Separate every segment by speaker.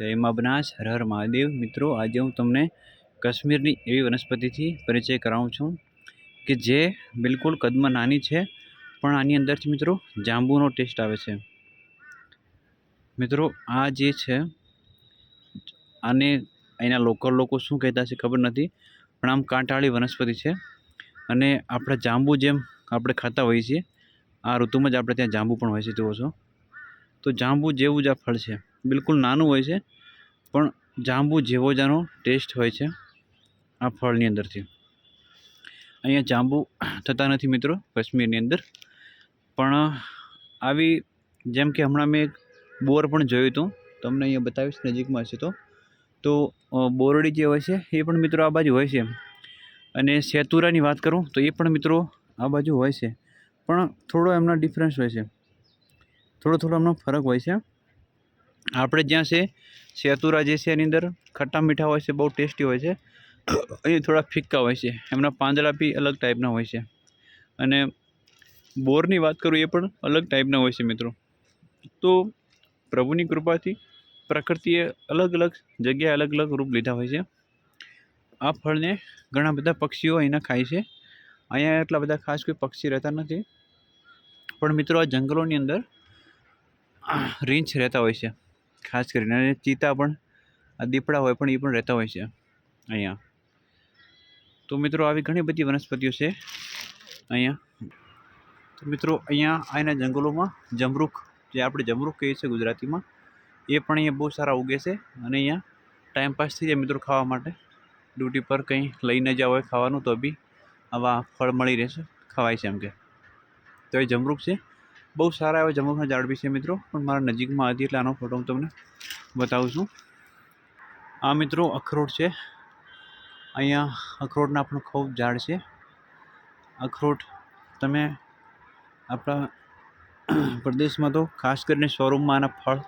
Speaker 1: જય મા બનાસ, હર હર મહાદેવ. મિત્રો, આજે હું તમને કાશ્મીરની એવી વનસ્પતિથી પરિચય કરાવું છું કે જે બિલકુલ કદમાં નાની છે, પણ આની અંદરથી મિત્રો જાંબુનો ટેસ્ટ આવે છે. મિત્રો, આ જે છે, આને અહીંના લોકલ લોકો શું કહેતા છે ખબર નથી, પણ આમ કાંટાળી વનસ્પતિ છે. અને આપણે જાંબુ જેમ આપણે ખાતા હોઈએ છીએ, આ ઋતુમાં જ આપણે ત્યાં જાંબુ પણ હોય છે, જુઓ છો. તો જાંબુ જેવું જ આ ફળ છે. બિલકુલ નાનું હોય છે, પણ જાંબુ જેવો જ આનો ટેસ્ટ હોય છે આ ફળની અંદરથી. અહીંયા જાંબુ થતા નથી મિત્રો કાશ્મીરની અંદર, પણ આવી જેમ કે હમણાં મેં એક બોર પણ જોયું હતું, તમને અહીંયા બતાવીશ નજીકમાં હશે તો. તો બોરડી જે હોય છે, એ પણ મિત્રો આ બાજુ હોય છે. અને સેતુરાની વાત કરું, તો એ પણ મિત્રો આ બાજુ હોય છે. પણ થોડો એમનો ડિફરન્સ હોય છે. થોડો થોડો એમનો ફરક હોય છે. આપણે જ્યાં છે, સેતુરા જે છે એની અંદર ખટ્ટા મીઠા હોય છે, બહુ ટેસ્ટી હોય છે. અહીં થોડા ફિક્કા હોય છે. એમના પાંદડા બી અલગ ટાઈપના હોય છે. અને બોરની વાત કરું એ પણ અલગ ટાઈપના હોય છે મિત્રો. તો પ્રભુની કૃપાથી પ્રકૃતિએ અલગ અલગ જગ્યાએ અલગ અલગ રૂપ લીધા હોય છે. આ ફળને ઘણા બધા પક્ષીઓ અહીંના ખાય છે. અહીંયા એટલા બધા ખાસ કોઈ પક્ષી રહેતા નથી. પણ મિત્રો આ જંગલોની અંદર રીંછ રહેતા હોય છે. ખાસ કરીને. અને ચીતા પણ, આ દીપડા હોય પણ એ પણ રહેતા હોય છે અહીંયા. તો મિત્રો, આવી ઘણી બધી વનસ્પતિઓ છે અહીંયા. તો મિત્રો, અહીંયા અહીંના જંગલોમાં જમરૂખ, જે આપણે જમરૂખ કહીએ છીએ ગુજરાતીમાં, એ પણ અહીંયા બહુ સારા ઉગે છે. અને અહીંયા ટાઈમ પાસ થઈ જાય મિત્રો ખાવા માટે. ડ્યુટી પર કંઈ લઈને જાવ હોય ખાવાનું, તો બી આવા ફળ મળી રહેશે, ખવાય છે એમ કે. તો એ જમરૂખ છે. બહુ સારા એવા જમરૂખના ઝાડ બી છે મિત્રો. પણ મારા નજીકમાં હતી એટલે આનો ફોટો હું તમને બતાવું છું. આ મિત્રો અખરોટ છે. અહીંયા અખરોટના પણ ખૂબ ઝાડ છે. અખરોટ તમે આપણા પ્રદેશમાં તો ખાસ કરીને શોરૂમમાં આના ફળ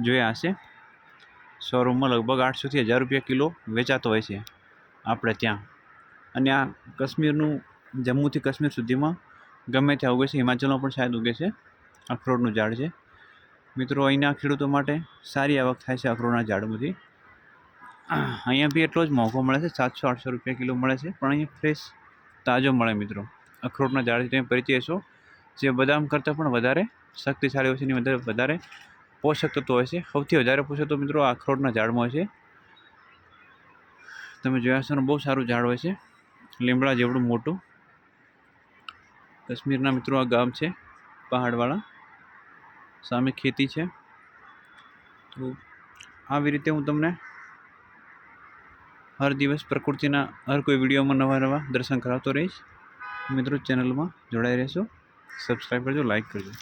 Speaker 1: જોયા હશે. શોરૂમમાં લગભગ આઠસોથી હજાર રૂપિયા કિલો વેચાતો હોય છે. આપણે ત્યાં. અને આ કાશ્મીરનું, જમ્મુથી કાશ્મીર સુધીમાં ગમે ત્યાં ઉગે છે, હિમાચલમાં પણ શાયદ ઉગે છે. અખરોટનું ઝાડ છે. મિત્રો, અહીંના ખેડૂતો માટે સારી આવક થાય છે અખરોટના ઝાડમાંથી. અહીંયા બી એટલો જ મોંઘો મળે છે, સાતસો, આઠસો રૂપિયા કિલો મળે છે, પણ અહીંયા ફ્રેશ તાજો મળે મિત્રો. અખરોટના ઝાડથી તમે પરિચય છો જે બદામ કરતાં પણ વધારે શક્તિશાળી હોય છે, એની વધારે વધારે પોષક તત્વો હોય છે. સૌથી વધારે પોષક તો મિત્રો અખરોટના ઝાડમાં હોય છે. તમે જોયા છો બહુ સારું ઝાડ હોય છે. લીમડા જેવડું મોટું. કાશ્મીરના મિત્રો આ ગામ છે, પહાડવાળા. સામે ખેતી છે. તો આવી રીતે હું તમને હર દિવસ પ્રકૃતિના હર કોઈ વિડીયોમાં નવા નવા દર્શન કરાવતો રહીશ. મિત્રો, ચેનલમાં જોડાઈ રહેશો. સબસ્ક્રાઈબ કરજો લાઈક કરજો.